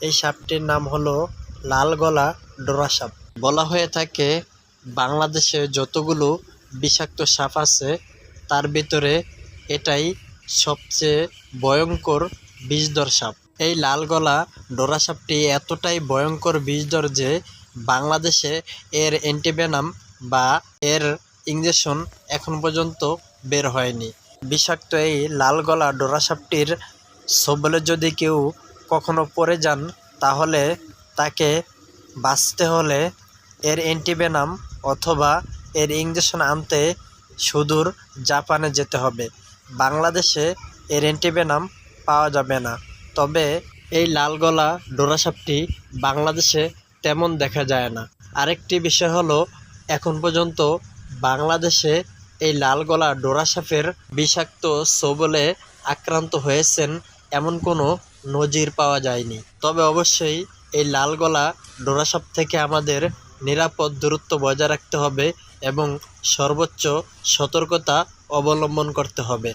এই সাপটির নাম হলো লাল গলা ডোরা সাপ। বলা হয়ে থাকে বাংলাদেশে যতগুলো বিষাক্ত সাপ আছে, তার ভিতরে এটাই সবচেয়ে ভয়ঙ্কর বিষধর সাপ। এই লাল গলা ডোরা সাপটি এতটাই ভয়ঙ্কর বিষধর যে বাংলাদেশে এর অ্যান্টিভেনাম বা এর ইঞ্জেকশন এখন পর্যন্ত বের হয়নি। বিষাক্ত এই লাল গলা ডোরা সাপটির সবলে যদি কেউ কখনো পড়ে যান, তাহলে তাকে বাঁচতে হলে এর অ্যান্টিভেনাম অথবা এর ইঞ্জেকশন আনতে সুদূর জাপানে যেতে হবে। বাংলাদেশে এর অ্যান্টিভেনাম পাওয়া যাবে না। তবে এই লাল গলা ডোরা সাপটি বাংলাদেশে তেমন দেখা যায় না। আরেকটি বিষয় হলো, এখন পর্যন্ত বাংলাদেশে এই লাল গলা ডোরা সাপের বিষাক্ত সবলে আক্রান্ত হয়েছেন এমন কোনো নজির পাওয়া যায়নি। তবে অবশ্যই এই লাল গলা ডোরা সব থেকে আমাদের নিরাপদ দূরত্ব বজায় রাখতে হবে এবং সর্বোচ্চ সতর্কতা অবলম্বন করতে হবে।